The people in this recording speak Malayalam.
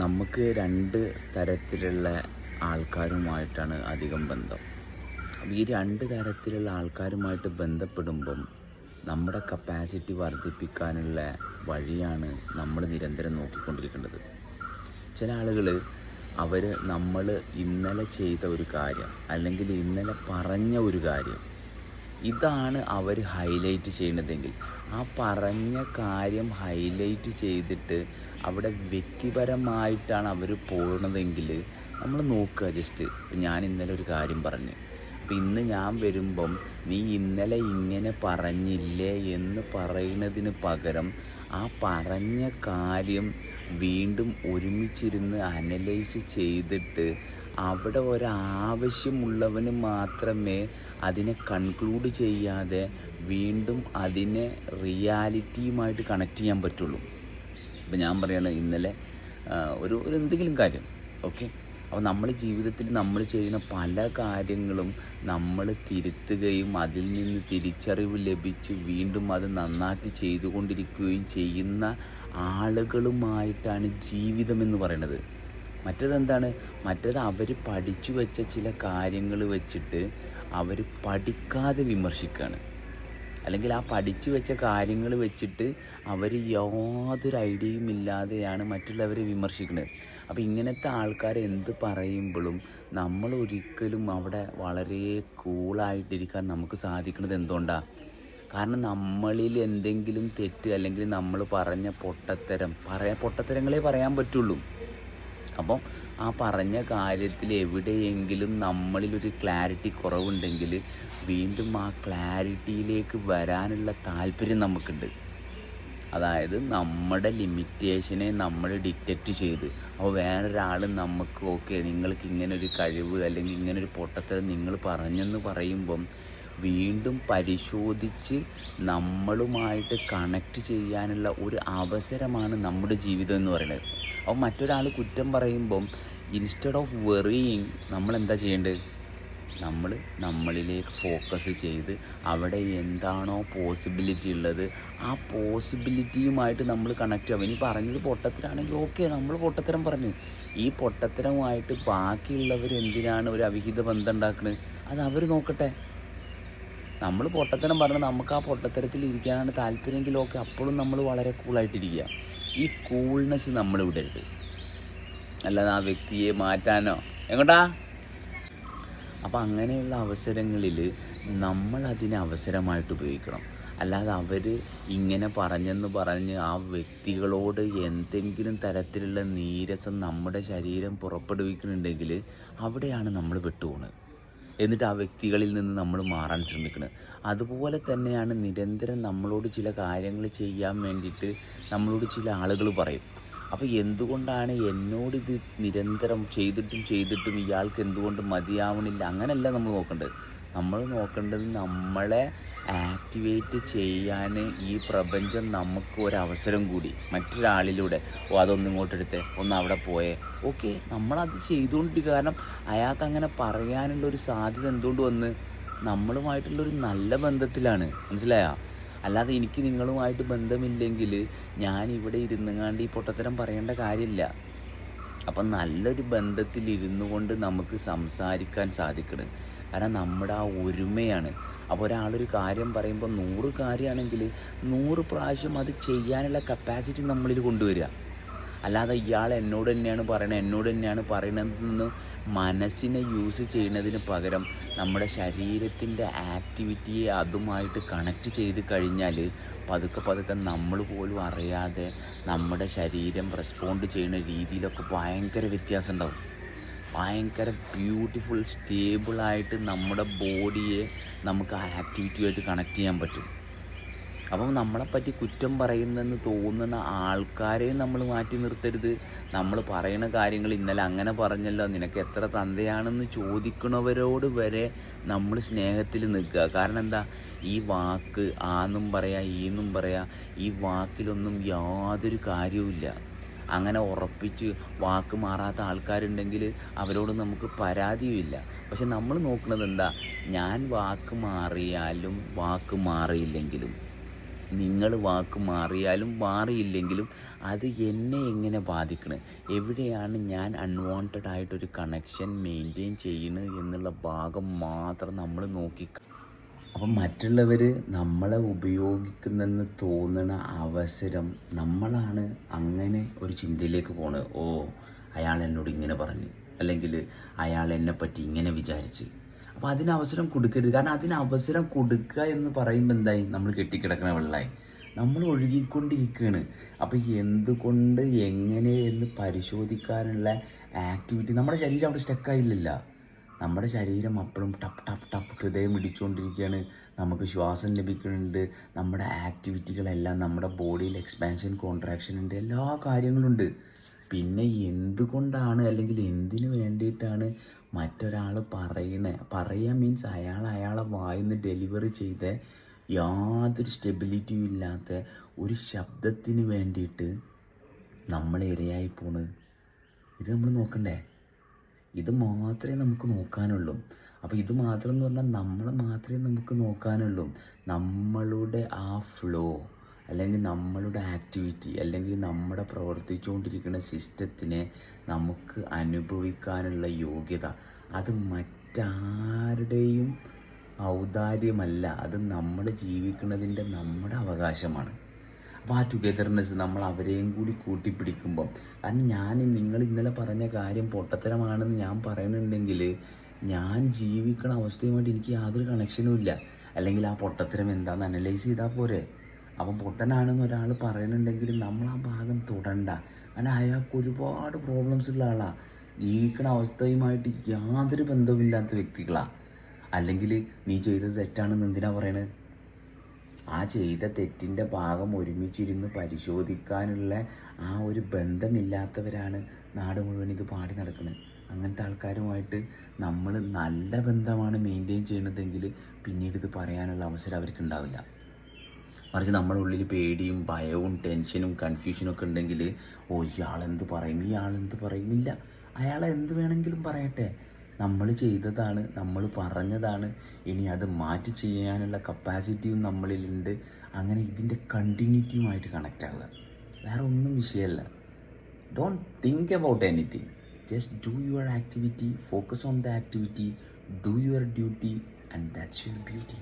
നമുക്ക് രണ്ട് തരത്തിലുള്ള ആൾക്കാരുമായിട്ടാണ് അധികം ബന്ധം. അപ്പോൾ ഈ രണ്ട് തരത്തിലുള്ള ആൾക്കാരുമായിട്ട് ബന്ധപ്പെടുമ്പം നമ്മുടെ കപ്പാസിറ്റി വർദ്ധിപ്പിക്കാനുള്ള വഴിയാണ് നമ്മൾ നിരന്തരം നോക്കിക്കൊണ്ടിരിക്കേണ്ടത്. ചില ആളുകൾ അവർ നമ്മൾ ഇന്നലെ ചെയ്ത ഒരു കാര്യം അല്ലെങ്കിൽ ഇന്നലെ പറഞ്ഞ ഒരു കാര്യം ഇതാണ് അവർ ഹൈലൈറ്റ് ചെയ്യുന്നതെങ്കിൽ ആ പറഞ്ഞ കാര്യം ഹൈലൈറ്റ് ചെയ്തിട്ട് അവിടെ വ്യക്തിപരമായിട്ടാണ് അവർ പോകുന്നതെങ്കിൽ നമ്മൾ നോക്കുക. ജസ്റ്റ് ഞാൻ ഇന്നലെ ഒരു കാര്യം പറഞ്ഞു. അപ്പം ഇന്ന് ഞാൻ വരുമ്പം നീ ഇന്നലെ ഇങ്ങനെ പറഞ്ഞില്ലേ എന്ന് പറയുന്നതിന് പകരം ആ പറഞ്ഞ കാര്യം വീണ്ടും ഒരുമിച്ചിരുന്ന് അനലൈസ് ചെയ്തിട്ട് അവിടെ ഒരാവശ്യമുള്ളവന് മാത്രമേ അതിനെ കൺക്ലൂഡ് ചെയ്യാതെ വീണ്ടും അതിനെ റിയാലിറ്റിയുമായിട്ട് കണക്ട് ചെയ്യാൻ പറ്റുള്ളൂ. ഇപ്പം ഞാൻ പറയാണ് ഇന്നലെ ഒരു ഒരു എന്തെങ്കിലും കാര്യം ഓക്കെ അപ്പോൾ നമ്മൾ ജീവിതത്തിൽ നമ്മൾ ചെയ്യുന്ന പല കാര്യങ്ങളും നമ്മൾ തിരുത്തുകയും അതിൽ നിന്ന് തിരിച്ചറിവ് ലഭിച്ച് വീണ്ടും അത് നന്നാക്കി ചെയ്തുകൊണ്ടിരിക്കുകയും ചെയ്യുന്ന ആളുകളുമായിട്ടാണ് ജീവിതം എന്ന് പറയുന്നത്. മറ്റേതെന്താണ്? മറ്റേത് അവർ പഠിച്ചു വെച്ച ചില കാര്യങ്ങൾ വെച്ചിട്ട് അവർ പഠിക്കാതെ വിമർശിക്കുകയാണ് അല്ലെങ്കിൽ ആ പഠിച്ചു വെച്ച കാര്യങ്ങൾ വെച്ചിട്ട് അവർ യാതൊരു ഐഡിയയും ഇല്ലാതെയാണ് മറ്റുള്ളവരെ വിമർശിക്കുന്നത് അപ്പോൾ ഇങ്ങനത്തെ ആൾക്കാർ എന്ത് പറയുമ്പോഴും നമ്മൾ ഒരിക്കലും അവിടെ വളരെ കൂളായിട്ടിരിക്കാൻ നമുക്ക് സാധിക്കുന്നത് എന്തുകൊണ്ടാണ് കാരണം നമ്മളിൽ എന്തെങ്കിലും തെറ്റ് അല്ലെങ്കിൽ നമ്മൾ പറഞ്ഞ പൊട്ടത്തരം പറയാ പൊട്ടത്തരങ്ങളെ പറയാൻ പറ്റുള്ളൂ. അപ്പം ആ പറഞ്ഞ കാര്യത്തിൽ എവിടെയെങ്കിലും നമ്മളിലൊരു ക്ലാരിറ്റി കുറവുണ്ടെങ്കിൽ വീണ്ടും ആ ക്ലാരിറ്റിയിലേക്ക് വരാനുള്ള താല്പര്യം നമുക്കുണ്ട്. അതായത് നമ്മുടെ ലിമിറ്റേഷനെ നമ്മൾ ഡിറ്റക്റ്റ് ചെയ്ത്. അപ്പോൾ വേറൊരാൾ നമുക്ക് ഓക്കെ നിങ്ങൾക്ക് ഇങ്ങനെ ഒരു കഴിവ് അല്ലെങ്കിൽ ഇങ്ങനെ ഒരു പൊട്ടത്തരം നിങ്ങൾ പറഞ്ഞെന്ന് പറയുമ്പം വീണ്ടും പരിശോധിച്ച് നമ്മളുമായിട്ട് കണക്റ്റ് ചെയ്യാനുള്ള ഒരു അവസരമാണ് നമ്മുടെ ജീവിതം എന്ന് പറയുന്നത്. അപ്പോൾ മറ്റൊരാൾ കുറ്റം പറയുമ്പം ഇൻസ്റ്റഡ് ഓഫ് വെറിയിങ് നമ്മൾ എന്താ ചെയ്യേണ്ടത്? നമ്മൾ നമ്മളിലേക്ക് ഫോക്കസ് ചെയ്ത് അവിടെ എന്താണോ പോസിബിലിറ്റി ഉള്ളത് ആ പോസിബിലിറ്റിയുമായിട്ട് നമ്മൾ കണക്ട് ആവും. ഇനി പറഞ്ഞത് പൊട്ടത്തരാണെങ്കിൽ ഓക്കെ നമ്മൾ പൊട്ടത്തരം പറഞ്ഞു. ഈ പൊട്ടത്തരമായിട്ട് ബാക്കിയുള്ളവർ എന്തിനാണ് ഒരു അവിഹിത ബന്ധം ഉണ്ടാക്കുന്നത് അത് അവർ നോക്കട്ടെ. നമ്മൾ പൊട്ടത്തരം പറഞ്ഞ് നമുക്ക് ആ പൊട്ടത്തരത്തിൽ ഇരിക്കാനാണ് താല്പര്യമെങ്കിൽ ഓക്കെ അപ്പോഴും നമ്മൾ വളരെ കൂളായിട്ടിരിക്കുക ഈ കൂൾനെസ് നമ്മൾ വിടരുത്. അല്ലാതെ ആ വ്യക്തിയെ മാറ്റാനോ. എങ്ങോട്ടാ? അപ്പം അങ്ങനെയുള്ള അവസരങ്ങളിൽ നമ്മൾ അതിനെ അവസരമായിട്ട് ഉപയോഗിക്കണം. അല്ലാതെ അവർ ഇങ്ങനെ പറഞ്ഞെന്ന് പറഞ്ഞ് ആ വ്യക്തികളോട് എന്തെങ്കിലും തരത്തിലുള്ള നീരസം നമ്മുടെ ശരീരം പുറപ്പെടുവിക്കുന്നുണ്ടെങ്കിൽ അവിടെയാണ് നമ്മൾ വിട്ടുപോകുന്നത് എന്നിട്ട് ആ വ്യക്തികളിൽ നിന്ന് നമ്മൾ മാറാൻ ശ്രമിക്കുന്നത് അതുപോലെ തന്നെയാണ് നിരന്തരം നമ്മളോട് ചില കാര്യങ്ങൾ ചെയ്യാൻ വേണ്ടിയിട്ട് നമ്മളോട് ചില ആളുകൾ പറയും. അപ്പോൾ എന്തുകൊണ്ടാണ് എന്നോട് ഇത് നിരന്തരം ചെയ്തിട്ടും ചെയ്തിട്ടും ഇയാൾക്ക് എന്തുകൊണ്ട് മതിയാവണില്ല? അങ്ങനെയല്ല നമ്മൾ നോക്കേണ്ടത്. നമ്മൾ നോക്കേണ്ടത് നമ്മളെ ആക്ടിവേറ്റ് ചെയ്യാൻ ഈ പ്രപഞ്ചം നമുക്ക് ഒരവസരം കൂടി മറ്റൊരാളിലൂടെ. ഓ അതൊന്നും ഇങ്ങോട്ട് എടുത്തേ ഒന്ന് അവിടെ പോയേ. ഓക്കെ നമ്മളത് ചെയ്തുകൊണ്ടിരിക്കുക കാരണം അയാൾക്ക് അങ്ങനെ പറയാനുള്ള ഒരു സാധ്യത എന്തുകൊണ്ട് വന്ന്? നമ്മളുമായിട്ടുള്ളൊരു നല്ല ബന്ധത്തിലാണ്. മനസ്സിലായോ? അല്ലാതെ എനിക്ക് നിങ്ങളുമായിട്ട് ബന്ധമില്ലെങ്കിൽ ഞാൻ ഇവിടെ ഇരുന്നുകാണ്ട് ഈ പൊട്ടത്തരം പറയേണ്ട കാര്യമില്ല. അപ്പം നല്ലൊരു ബന്ധത്തിൽ ഇരുന്നു കൊണ്ട് നമുക്ക് സംസാരിക്കാൻ സാധിക്കണം. കാരണം നമ്മുടെ ആ ഒരുമയാണ്. അപ്പോൾ ഒരാളൊരു കാര്യം പറയുമ്പോൾ നൂറ് കാര്യമാണെങ്കിൽ നൂറ് പ്രാവശ്യം അത് ചെയ്യാനുള്ള കപ്പാസിറ്റി നമ്മളിൽ കൊണ്ടുവരിക. അല്ലാതെ ഇയാൾ എന്നോട് തന്നെയാണ് പറയണത്. എന്നോട് തന്നെയാണ് പറയണതെന്ന് മനസ്സിനെ യൂസ് ചെയ്യുന്നതിന് പകരം നമ്മുടെ ശരീരത്തിന്റെ ആക്ടിവിറ്റിയെ അതുമായിട്ട് കണക്ട് ചെയ്ത് കഴിഞ്ഞാൽ പതുക്കെ പതുക്കെ നമ്മൾ പോലും അറിയാതെ നമ്മുടെ ശരീരം റെസ്പോണ്ട് ചെയ്യുന്ന രീതിയിലൊക്കെ ഭയങ്കര വ്യത്യാസം ഉണ്ടാവും. ഭയങ്കര ബ്യൂട്ടിഫുൾ സ്റ്റേബിളായിട്ട് നമ്മുടെ ബോഡിയെ നമുക്ക് ആ ആക്ടിവിറ്റിയുമായിട്ട് കണക്ട് ചെയ്യാൻ പറ്റും. അപ്പം നമ്മളെപ്പറ്റി കുറ്റം പറയുന്നെന്ന് തോന്നുന്ന ആൾക്കാരെയും നമ്മൾ മാറ്റി നിർത്തരുത്. നമ്മൾ പറയുന്ന കാര്യങ്ങൾ ഇന്നലെ അങ്ങനെ പറഞ്ഞല്ലോ. നിനക്ക് എത്ര തന്തയാണെന്ന് ചോദിക്കുന്നവരോട് വരെ നമ്മൾ സ്നേഹത്തിൽ നിൽക്കുക. കാരണം എന്താ? ഈ വാക്ക് ആന്നും പറയാ ഈന്നും പറയാം ഈ വാക്കിലൊന്നും യാതൊരു കാര്യവുമില്ല അങ്ങനെ ഉറപ്പിച്ച് വാക്ക് മാറാത്ത ആൾക്കാരുണ്ടെങ്കിൽ അവരോട് നമുക്ക് പരാതിയുമില്ല പക്ഷെ നമ്മൾ നോക്കുന്നത് എന്താ? ഞാൻ വാക്ക് മാറിയാലും വാക്ക് മാറിയില്ലെങ്കിലും നിങ്ങൾ വാക്ക് മാറിയാലും മാറിയില്ലെങ്കിലും അത് എന്നെ എങ്ങനെ ബാധിക്കണം? എവിടെയാണ് ഞാൻ അൺവാണ്ടഡ് ആയിട്ടൊരു കണക്ഷൻ മെയിന്റെയിൻ ചെയ്യുന്നത് എന്നുള്ള ഭാഗം മാത്രം നമ്മൾ നോക്കി അപ്പം മറ്റുള്ളവർ നമ്മളെ ഉപയോഗിക്കുന്നെന്ന് തോന്നുന്ന അവസരം നമ്മളാണ് അങ്ങനെ ഒരു ചിന്തയിലേക്ക് പോണത് ഓ അയാൾ എന്നോട് ഇങ്ങനെ പറഞ്ഞു. അല്ലെങ്കിൽ അയാൾ എന്നെപ്പറ്റി ഇങ്ങനെ വിചാരിച്ച്. അപ്പോൾ അതിന് അവസരം കൊടുക്കരുത്. കാരണം അതിന് അവസരം കൊടുക്കുക എന്ന് പറയുമ്പോൾ എന്തായി? നമ്മൾ കെട്ടിക്കിടക്കുന്ന വെള്ളമായി നമ്മൾ ഒഴുകിക്കൊണ്ടിരിക്കുകയാണ് അപ്പോൾ എന്തുകൊണ്ട് എങ്ങനെ എന്ന് പരിശോധിക്കാനുള്ള ആക്ടിവിറ്റി നമ്മുടെ ശരീരം അവിടെ സ്റ്റക്കായില്ലല്ലോ നമ്മുടെ ശരീരം അപ്പോഴും ടപ്പ് ടപ്പ് ടപ്പ് ഹൃദയം ഇടിച്ചുകൊണ്ടിരിക്കുകയാണ് നമുക്ക് ശ്വാസം ലഭിക്കുന്നുണ്ട്. നമ്മുടെ ആക്ടിവിറ്റികളെല്ലാം നമ്മുടെ ബോഡിയിൽ എക്സ്പാൻഷൻ കോൺട്രാക്ഷൻ ഉണ്ട് എല്ലാ കാര്യങ്ങളുണ്ട്. പിന്നെ എന്തുകൊണ്ടാണ് അല്ലെങ്കിൽ എന്തിനു വേണ്ടിയിട്ടാണ് മറ്റൊരാൾ പറയണേ? പറയുക മീൻസ് അയാൾ അയാളെ വായിന്ന് ഡെലിവറി ചെയ്ത യാതൊരു സ്റ്റെബിലിറ്റിയും ഇല്ലാത്ത ഒരു ശബ്ദത്തിന് വേണ്ടിയിട്ട് നമ്മൾ ഇരയായി പോണ്. ഇത് നമ്മൾ നോക്കണ്ടേ? ഇത് മാത്രമേ നമുക്ക് നോക്കാനുള്ളൂ. അപ്പോൾ ഇത് മാത്രം എന്ന് പറഞ്ഞാൽ നമ്മളെ മാത്രമേ നമുക്ക് നോക്കാനുള്ളൂ. നമ്മളുടെ ആ ഫ്ലോ അല്ലെങ്കിൽ നമ്മളുടെ ആക്ടിവിറ്റി അല്ലെങ്കിൽ നമ്മുടെ പ്രവർത്തിച്ചുകൊണ്ടിരിക്കുന്ന സിസ്റ്റത്തിനെ നമുക്ക് അനുഭവിക്കാനുള്ള യോഗ്യത. അത് മറ്റാരുടെയും ഔദാര്യമല്ല. അത് നമ്മൾ ജീവിക്കുന്നതിന്റെ നമ്മുടെ അവകാശമാണ്. അപ്പോൾ ആ ടുഗെദർനെസ് നമ്മൾ അവരെയും കൂടി കൂട്ടിപ്പിടിക്കുമ്പം കാരണം ഞാൻ നിങ്ങൾ ഇന്നലെ പറഞ്ഞ കാര്യം പൊട്ടത്തരമാണെന്ന് ഞാൻ പറയുന്നുണ്ടെങ്കിൽ ഞാൻ ജീവിക്കണ അവസ്ഥയുമായിട്ട് എനിക്ക് യാതൊരു കണക്ഷനും ഇല്ല. അല്ലെങ്കിൽ ആ പൊട്ടത്തരം എന്താണെന്ന് അനലൈസ് ചെയ്താൽ പോരെ. അപ്പം പൊട്ടനാണെന്ന് ഒരാൾ പറയുന്നുണ്ടെങ്കിൽ നമ്മൾ ആ ഭാഗം തുടണ്ട. കാരണം അയാൾക്ക് ഒരുപാട് പ്രോബ്ലംസ് ഉള്ള ആളാണ് ജീവിക്കണ അവസ്ഥയുമായിട്ട് യാതൊരു ബന്ധവുമില്ലാത്ത വ്യക്തികളാണ് അല്ലെങ്കിൽ നീ ചെയ്തത് തെറ്റാണെന്ന് എന്തിനാ പറയണത് ആ ചെയ്ത തെറ്റിന്റെ ഭാഗം ഒരുമിച്ചിരുന്ന് പരിശോധിക്കാനുള്ള ആ ഒരു ബന്ധമില്ലാത്തവരാണ് നാട് മുഴുവൻ ഇത് പാടി നടക്കുന്നത്. അങ്ങനത്തെ ആൾക്കാരുമായിട്ട് നമ്മൾ നല്ല ബന്ധമാണ് മെയിന്റെയിൻ ചെയ്യണതെങ്കിൽ പിന്നീട് ഇത് പറയാനുള്ള അവസരം അവർക്ക് ഉണ്ടാവില്ല മറിച്ച് നമ്മുടെ ഉള്ളിൽ പേടിയും ഭയവും ടെൻഷനും കൺഫ്യൂഷനും ഒക്കെ ഉണ്ടെങ്കിൽ ഓ ഇയാൾ എന്ത് പറയും? ഇയാളെന്ത് പറയും? ഇല്ല. അയാൾ എന്ത് വേണമെങ്കിലും പറയട്ടെ. നമ്മൾ ചെയ്തതാണ് നമ്മൾ പറഞ്ഞതാണ്. ഇനി അത് മാറ്റി ചെയ്യാനുള്ള കപ്പാസിറ്റിയും നമ്മളിലുണ്ട്. അങ്ങനെ ഇതിന്റെ കണ്ടിന്യൂറ്റിയുമായിട്ട് കണക്റ്റ് ആവുക. വേറെ ഒന്നും വിഷയമല്ല don't think about anything just do your activity focus on the activity do your duty and that's your beauty